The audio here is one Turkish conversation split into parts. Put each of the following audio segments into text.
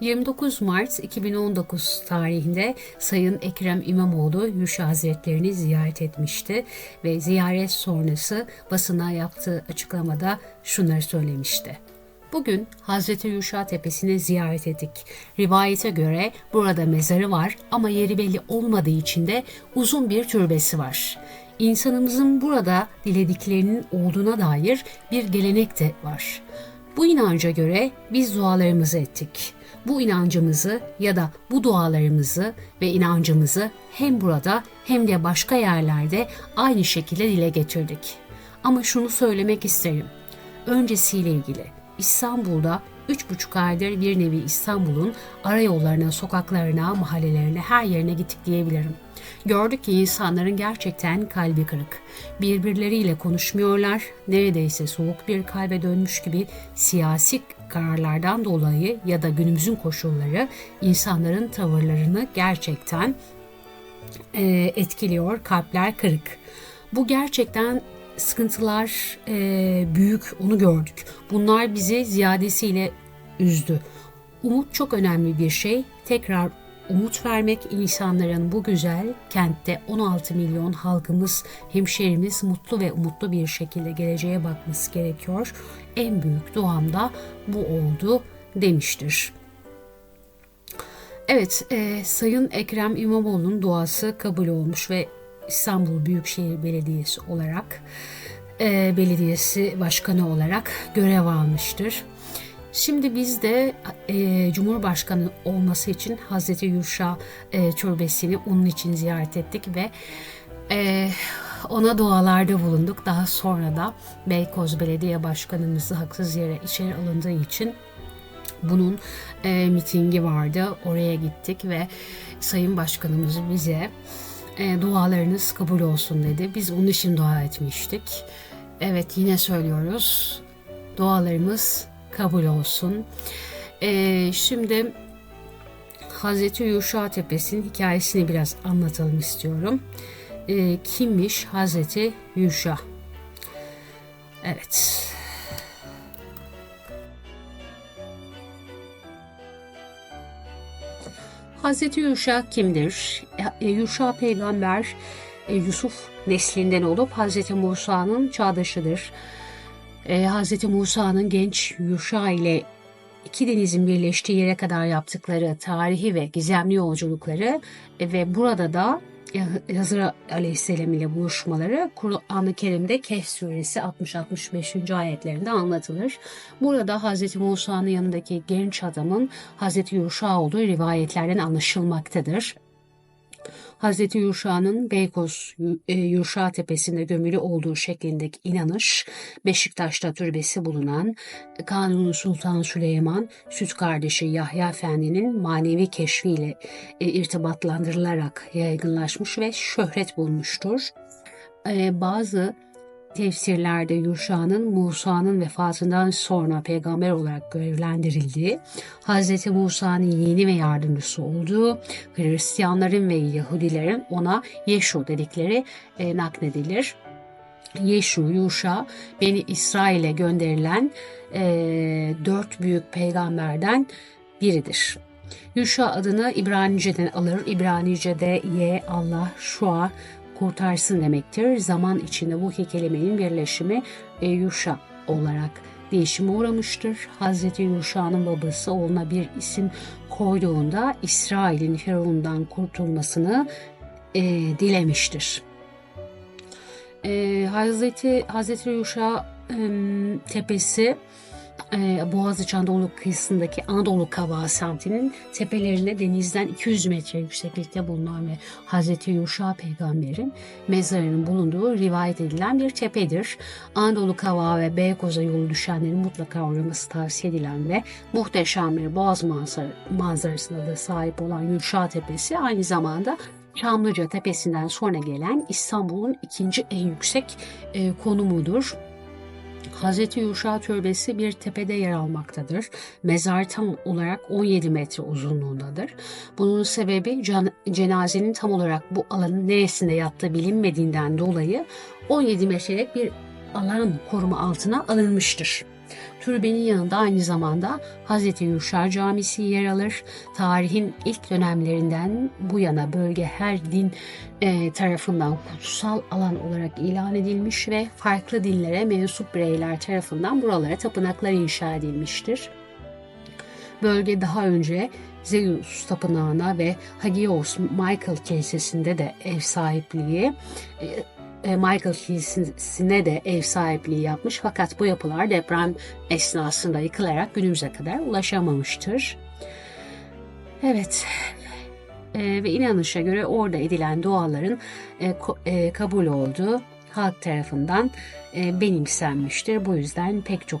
29 Mart 2019 tarihinde Sayın Ekrem İmamoğlu Yuşa Hazretlerini ziyaret etmişti ve ziyaret sonrası basına yaptığı açıklamada şunları söylemişti. Bugün Hazreti Yuşa Tepesi'ni ziyaret ettik. Rivayete göre burada mezarı var ama yeri belli olmadığı için de uzun bir türbesi var. İnsanımızın burada dilediklerinin olduğuna dair bir gelenek de var. Bu inanca göre biz dualarımızı ettik. Bu inancımızı ya da bu dualarımızı ve inancımızı hem burada hem de başka yerlerde aynı şekilde dile getirdik. Ama şunu söylemek isterim. Öncesiyle ilgili İstanbul'da 3,5 aydır bir nevi İstanbul'un ara yollarına, sokaklarına, mahallelerine, her yerine gittik diyebilirim. Gördük ki insanların gerçekten kalbi kırık. Birbirleriyle konuşmuyorlar. Neredeyse soğuk bir kalbe dönmüş gibi siyasi kararlardan dolayı ya da günümüzün koşulları insanların tavırlarını gerçekten e, etkiliyor. Kalpler kırık. Bu gerçekten sıkıntılar e, büyük onu gördük. Bunlar bizi ziyadesiyle üzdü. Umut çok önemli bir şey. Tekrar umut vermek insanların bu güzel kentte 16 milyon halkımız, hemşerimiz mutlu ve umutlu bir şekilde geleceğe bakması gerekiyor. En büyük duam da bu oldu demiştir. Evet, e, Sayın Ekrem İmamoğlu'nun duası kabul olmuş ve İstanbul Büyükşehir Belediyesi olarak e, belediyesi başkanı olarak görev almıştır. Şimdi biz de e, Cumhurbaşkanı olması için Hazreti Yuşa e, türbesini onun için ziyaret ettik ve e, ona dualarda bulunduk. Daha sonra da Beykoz Belediye Başkanımızı haksız yere içeri alındığı için bunun e, mitingi vardı. Oraya gittik ve Sayın Başkanımız bize e, dualarınız kabul olsun dedi. Biz onun için dua etmiştik. Evet yine söylüyoruz. Dualarımız kabul olsun. E, şimdi Hazreti Yuşa Tepesi'nin hikayesini biraz anlatalım istiyorum. E, kimmiş Hazreti Yuşa? Evet. Hazreti Yuşa kimdir? E, Yuşa peygamber e, Yusuf neslinden olup Hazreti Musa'nın çağdaşıdır. E, Hazreti Musa'nın genç Yuşa ile iki denizin birleştiği yere kadar yaptıkları tarihi ve gizemli yolculukları ve burada da Hazır Aleyhisselam ile buluşmaları Kur'an-ı Kerim'de Kehf suresi 60-65. ayetlerinde anlatılır. Burada Hz. Musa'nın yanındaki genç adamın Hz. Yuşa olduğu rivayetlerden anlaşılmaktadır. Hz. Yuşa'nın Beykoz e, Yuşa Tepesi'nde gömülü olduğu şeklindeki inanış, Beşiktaş'ta türbesi bulunan Kanuni Sultan Süleyman süt kardeşi Yahya Efendi'nin manevi keşfiyle e, irtibatlandırılarak yaygınlaşmış ve şöhret bulmuştur. E, bazı tefsirlerde Yuşa'nın Musa'nın vefatından sonra peygamber olarak görevlendirildiği, Hz. Musa'nın yeğeni ve yardımcısı olduğu, Hristiyanların ve Yahudilerin ona Yeşu dedikleri e, nakledilir. Yeşu, Yuşa, Beni İsrail'e gönderilen e, dört büyük peygamberden biridir. Yuşa adını İbranice'den alır. İbranice'de Ye, Allah, Şua, kurtarsın demektir. Zaman içinde bu iki birleşimi e, Yuşa olarak değişime uğramıştır. Hazreti Yuşa'nın babası oğluna bir isim koyduğunda İsrail'in Firavun'dan kurtulmasını e, dilemiştir. E, Hazreti Hazreti Yuşa e, tepesi e, Boğaziçi Anadolu kıyısındaki Anadolu Kavağı semtinin tepelerinde denizden 200 metre yükseklikte bulunan ve Hz. Yuşa peygamberin mezarının bulunduğu rivayet edilen bir tepedir. Anadolu Kavağı ve Beykoz'a yolu düşenlerin mutlaka uğraması tavsiye edilen ve muhteşem bir boğaz manzarasına da sahip olan Yuşa Tepesi aynı zamanda Çamlıca Tepesi'nden sonra gelen İstanbul'un ikinci en yüksek e, konumudur. Hazreti Yuşa Türbesi bir tepede yer almaktadır. Mezar tam olarak 17 metre uzunluğundadır. Bunun sebebi can, cenazenin tam olarak bu alanın neresinde yattığı bilinmediğinden dolayı 17 metrelik bir alan koruma altına alınmıştır. Türbenin yanında aynı zamanda Hz. Yuşa Camisi yer alır. Tarihin ilk dönemlerinden bu yana bölge her din e, tarafından kutsal alan olarak ilan edilmiş ve farklı dinlere mensup bireyler tarafından buralara tapınaklar inşa edilmiştir. Bölge daha önce Zeus Tapınağı'na ve Hagios Michael Kilisesi'nde de ev sahipliği e, Michael Kilisesi'ne de ev sahipliği yapmış fakat bu yapılar deprem esnasında yıkılarak günümüze kadar ulaşamamıştır. Evet, e, ve inanışa göre orada edilen duaların e, e, kabul olduğu halk tarafından e, benimsenmiştir. Bu yüzden pek çok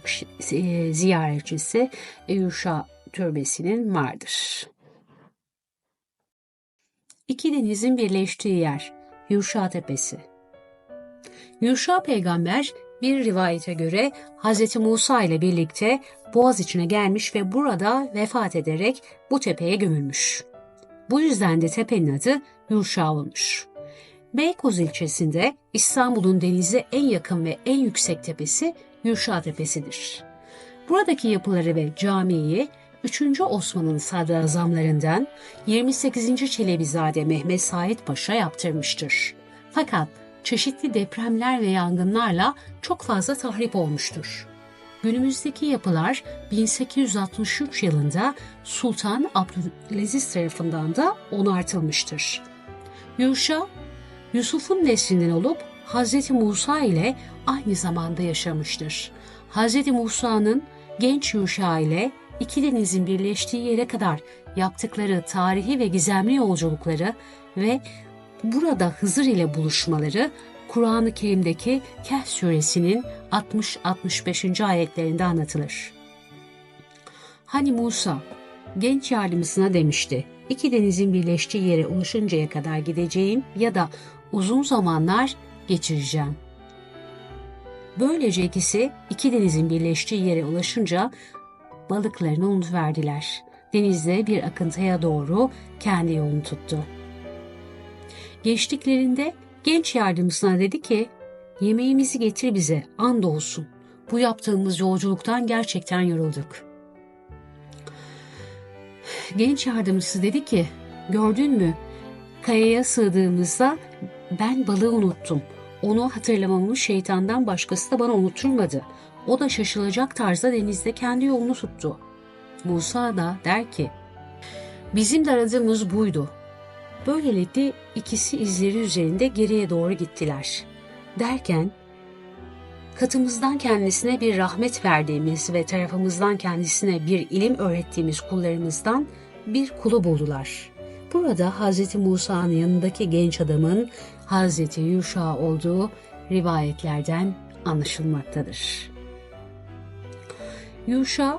e, ziyaretçisi Yuşa türbesinin vardır. İki denizin birleştiği yer Yuşa Tepesi. Yuşa peygamber bir rivayete göre Hz. Musa ile birlikte Boğaz içine gelmiş ve burada vefat ederek bu tepeye gömülmüş. Bu yüzden de tepenin adı Yuşa olmuş. Beykoz ilçesinde İstanbul'un denize en yakın ve en yüksek tepesi Yuşa Tepesi'dir. Buradaki yapıları ve camiyi 3. Osman'ın sadrazamlarından 28. Çelebizade Mehmet Said Paşa yaptırmıştır. Fakat çeşitli depremler ve yangınlarla çok fazla tahrip olmuştur. Günümüzdeki yapılar 1863 yılında Sultan Abdülaziz tarafından da onartılmıştır. Yuşa, Yusuf'un neslinden olup Hz. Musa ile aynı zamanda yaşamıştır. Hz. Musa'nın genç Yuşa ile iki denizin birleştiği yere kadar yaptıkları tarihi ve gizemli yolculukları ve burada Hızır ile buluşmaları Kur'an-ı Kerim'deki Kehf suresinin 60-65. ayetlerinde anlatılır. Hani Musa genç yardımcısına demişti, iki denizin birleştiği yere ulaşıncaya kadar gideceğim ya da uzun zamanlar geçireceğim. Böylece ikisi iki denizin birleştiği yere ulaşınca balıklarını unutuverdiler. Denizde bir akıntıya doğru kendi yolunu tuttu. Geçtiklerinde genç yardımcısına dedi ki, yemeğimizi getir bize, and olsun. Bu yaptığımız yolculuktan gerçekten yorulduk. Genç yardımcısı dedi ki, gördün mü, kayaya sığdığımızda ben balığı unuttum. Onu hatırlamamı şeytandan başkası da bana unutturmadı. O da şaşılacak tarzda denizde kendi yolunu tuttu. Musa da der ki, bizim de aradığımız buydu. Böylelikle ikisi izleri üzerinde geriye doğru gittiler. Derken, katımızdan kendisine bir rahmet verdiğimiz ve tarafımızdan kendisine bir ilim öğrettiğimiz kullarımızdan bir kulu buldular. Burada Hz. Musa'nın yanındaki genç adamın Hz. Yuşa olduğu rivayetlerden anlaşılmaktadır. Yuşa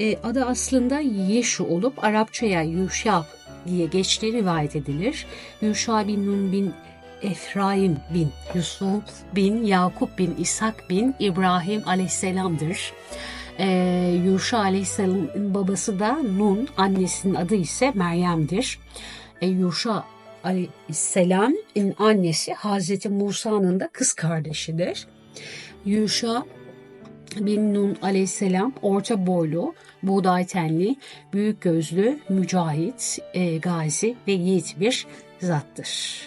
e, adı aslında Yeşu olup Arapçaya Yuşa diye geçtiği rivayet edilir. Yuşa bin Nun bin Efraim bin Yusuf bin Yakup bin İshak bin İbrahim aleyhisselamdır. Ee, Yuşa aleyhisselamın babası da Nun, annesinin adı ise Meryem'dir. Ee, Yuşa aleyhisselamın annesi Hazreti Musa'nın da kız kardeşidir. Yuşa bin Nun aleyhisselam orta boylu, buğday tenli, büyük gözlü, mücahit, e, gazi ve yiğit bir zattır.